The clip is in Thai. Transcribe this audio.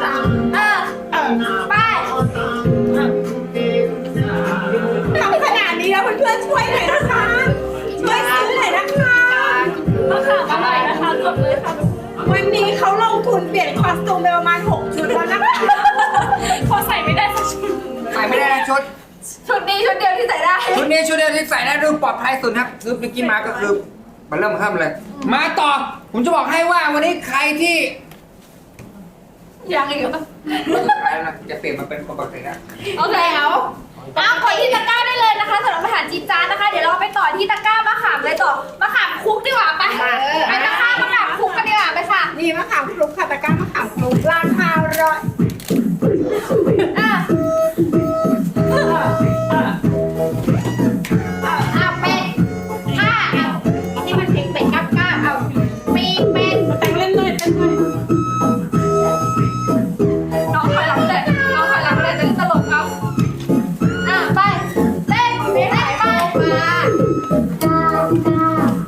ทำขนาดนี้แล้วเพื่อนๆช่วยหน่อยนะคะ ช่วยซื้อหน่อยนะคะวันนี้เขาลงทุนเปลี่ยนคอสตูมไปประมาณ 6 ชุดแล้วนะคะใส่ไม่ได้ชุดใส่ไม่ได้ชุด ชุดนี้ชุดเดียวที่ใส่ได้ ชุดนี้ชุดเดียวที่ใส่ได้ดูปลอดภัยสุดครับซื้อมิกกี้มาก็คือมันเริ่มเพิ่มเลย มาต่อ ผมจะบอกให้ว่าวันนี้ใครที่ ยังอีกสุดท้ายมัจะเปลี่ยนมาเป็นคนปกตินะโอเคเอาเอาขอที่ตะกร้าได้เลยนะคะสำหรับอาหารจีนจานนะคะ เดี๋ยวเราไปต่อที่ตะกร้ามะขามเลยต่อมะขามคุกดีกว่าไปไปตะก้ามะขามคุกกันดีกว่าไปค่ะ นี่มะขาม Thank you.